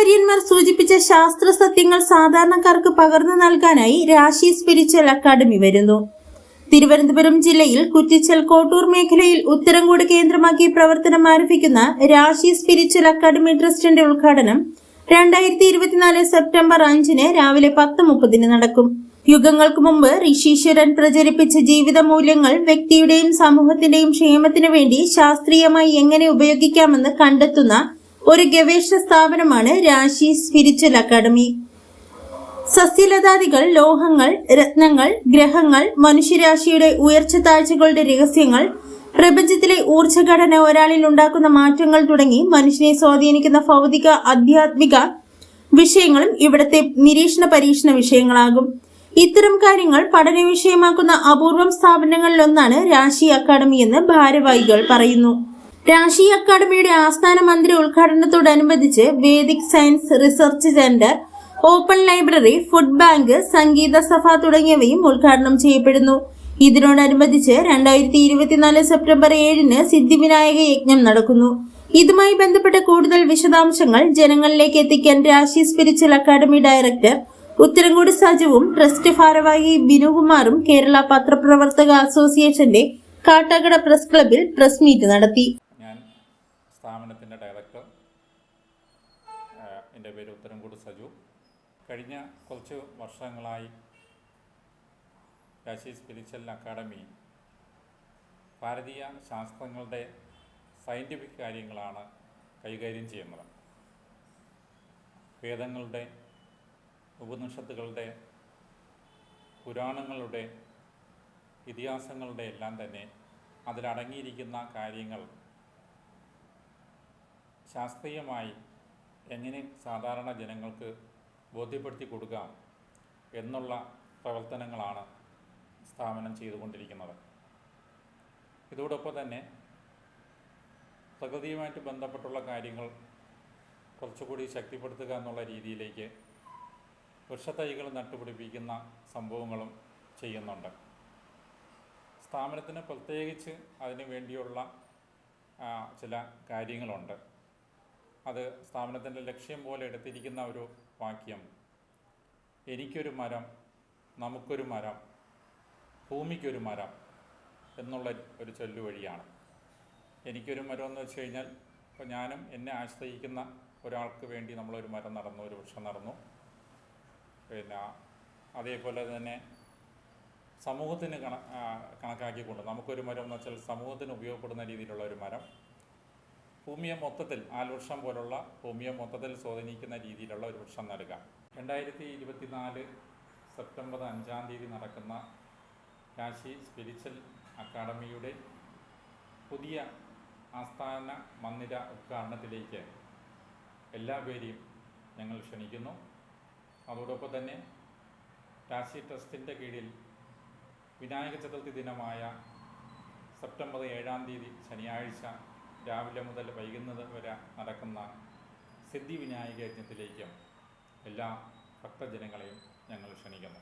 ആചാര്യവര്യന്മാർ സൂചിപ്പിച്ച ശാസ്ത്ര സത്യങ്ങൾ സാധാരണക്കാർക്ക് പകർന്നു നൽകാനായി രാശി സ്പിരിച്വൽ അക്കാദമി വരുന്നു. തിരുവനന്തപുരം ജില്ലയിൽ കുറ്റിച്ചൽ കോട്ടൂർ മേഖലയിൽ ഉത്തരംകൂട് കേന്ദ്രമാക്കി പ്രവർത്തനം ആരംഭിക്കുന്ന രാശി സ്പിരിച്വൽ അക്കാദമി ട്രസ്റ്റിന്റെ ഉദ്ഘാടനം രണ്ടായിരത്തി ഇരുപത്തിനാല് സെപ്റ്റംബർ അഞ്ചിന് രാവിലെ പത്ത് മുപ്പതിന് നടക്കും. യുഗങ്ങൾക്ക് മുമ്പ് ഋഷീശ്വരൻ പ്രചരിപ്പിച്ച ജീവിത മൂല്യങ്ങൾ വ്യക്തിയുടെയും സമൂഹത്തിന്റെയും ക്ഷേമത്തിനു വേണ്ടി ശാസ്ത്രീയമായി എങ്ങനെ ഉപയോഗിക്കാമെന്ന് കണ്ടെത്തുന്ന ഒരു ഗവേഷണ സ്ഥാപനമാണ് രാശി സ്പിരിച്വൽ അക്കാദമി. സസ്യലതാദികൾ ലോഹങ്ങൾ രത്നങ്ങൾ ഗ്രഹങ്ങൾ മനുഷ്യരാശിയുടെ ഉയർച്ച താഴ്ചകളുടെ രഹസ്യങ്ങൾ പ്രപഞ്ചത്തിലെ ഊർജഘടന ഒരാളിൽ ഉണ്ടാക്കുന്ന മാറ്റങ്ങൾ തുടങ്ങി മനുഷ്യനെ സ്വാധീനിക്കുന്ന ഭൗതിക ആധ്യാത്മിക വിഷയങ്ങളും ഇവിടത്തെ നിരീക്ഷണ പരീക്ഷണ വിഷയങ്ങളാകും. ഇത്തരം കാര്യങ്ങൾ പഠന വിഷയമാക്കുന്ന അപൂർവം സ്ഥാപനങ്ങളിലൊന്നാണ് രാശി അക്കാദമി എന്ന് ഭാരവാഹികൾ പറയുന്നു. രാശി അക്കാദമിയുടെ ആസ്ഥാന മന്ദിര ഉദ്ഘാടനത്തോടനുബന്ധിച്ച് Vedic science research centre open library food bank സംഗീത സഭ തുടങ്ങിയവയും ഉദ്ഘാടനം ചെയ്യപ്പെടുന്നു. ഇതിനോടനുബന്ധിച്ച് രണ്ടായിരത്തി ഇരുപത്തിനാല് സെപ്റ്റംബർ ഏഴിന് സിദ്ധിവിനായക യജ്ഞം നടക്കുന്നു. ഇതുമായി ബന്ധപ്പെട്ട കൂടുതൽ വിശദാംശങ്ങൾ ജനങ്ങളിലേക്ക് എത്തിക്കാൻ Rashi spiritual academy director Utharankode സജുവും trust ഭാരവാഹി ബിനുകുമാറും കേരള പത്രപ്രവർത്തക അസോസിയേഷന്റെ കാട്ടാക്കട പ്രസ് ക്ലബിൽ പ്രസ് മീറ്റ് നടത്തി. സ്ഥാപനത്തിന്റെ ഡയറക്ടർ എന്റെ പേര് ഉത്തരംകൂട് സജു. കഴിഞ്ഞ കുറച്ച് വർഷങ്ങളായി രാശി സ്പിരിച്വൽ അക്കാഡമി ഭാരതീയ ശാസ്ത്രങ്ങളുടെ സയന്റിഫിക് കാര്യങ്ങളാണ് കൈകാര്യം ചെയ്യുന്നത്. വേദങ്ങളുടെ ഉപനിഷത്തുകളുടെ പുരാണങ്ങളുടെ ഇതിഹാസങ്ങളുടെ എല്ലാം തന്നെ അതിലടങ്ങിയിരിക്കുന്ന കാര്യങ്ങൾ ശാസ്ത്രീയമായി എങ്ങനെ സാധാരണ ജനങ്ങൾക്ക് ബോധ്യപ്പെടുത്തി കൊടുക്കാം എന്നുള്ള പ്രവർത്തനങ്ങളാണ് സ്ഥാപനം ചെയ്തുകൊണ്ടിരിക്കുന്നത്. ഇതോടൊപ്പം തന്നെ പ്രകൃതിയുമായിട്ട് ബന്ധപ്പെട്ടുള്ള കാര്യങ്ങൾ കുറച്ചുകൂടി ശക്തിപ്പെടുത്തുക എന്നുള്ള രീതിയിലേക്ക് വൃക്ഷത്തൈകൾ നട്ടുപിടിപ്പിക്കുന്ന സംഭവങ്ങളും ചെയ്യുന്നുണ്ട്. സ്ഥാപനത്തിന് പ്രത്യേകിച്ച് അതിനു വേണ്ടിയുള്ള ചില കാര്യങ്ങളുണ്ട്. അത് സ്ഥാപനത്തിന്റെ ലക്ഷ്യം പോലെ എടുത്തിരിക്കുന്ന ഒരു വാക്യം. എനിക്കൊരു മരം നമുക്കൊരു മരം ഭൂമിക്കൊരു മരം എന്നുള്ള ഒരു ചൊല്ലുവഴിയാണ് എനിക്കൊരു മരം എന്ന് വെച്ച് കഴിഞ്ഞാൽ ഇപ്പോൾ ഞാനും എന്നെ ആശ്രയിക്കുന്ന ഒരാൾക്ക് വേണ്ടി നമ്മളൊരു മരം നടന്നു ഒരു വൃക്ഷം നടന്നു. പിന്നെ അതേപോലെ തന്നെ സമൂഹത്തിന് കണ കണക്കാക്കിക്കൊണ്ട് നമുക്കൊരു മരം എന്ന് വെച്ചാൽ സമൂഹത്തിന് ഉപയോഗപ്പെടുന്ന രീതിയിലുള്ള ഒരു മരം. ഭൂമിയെ മൊത്തത്തിൽ ആൽവൃക്ഷം പോലുള്ള ഭൂമിയെ മൊത്തത്തിൽ സ്വാധീനിക്കുന്ന രീതിയിലുള്ള ഒരു വൃക്ഷം നടുക. രണ്ടായിരത്തി ഇരുപത്തിനാല് സെപ്റ്റംബർ അഞ്ചാം തീയതി നടക്കുന്ന കാശി സ്പിരിച്വൽ അക്കാഡമിയുടെ പുതിയ ആസ്ഥാന മന്ദിര ഉദ്ഘാടനത്തിലേക്ക് എല്ലാവരെയും ഞങ്ങൾ ക്ഷണിക്കുന്നു. അതോടൊപ്പം തന്നെ കാശി ട്രസ്റ്റിന്റെ കീഴിൽ വിനായക ചതുർത്ഥി ദിനമായ സെപ്റ്റംബർ ഏഴാം തീയതി ശനിയാഴ്ച രാവിലെ മുതൽ വൈകുന്നത് വരെ നടക്കുന്ന സിദ്ധി വിനായക യജ്ഞത്തിലേക്കും എല്ലാ ഭക്തജനങ്ങളെയും ഞങ്ങൾ ക്ഷണിക്കുന്നു.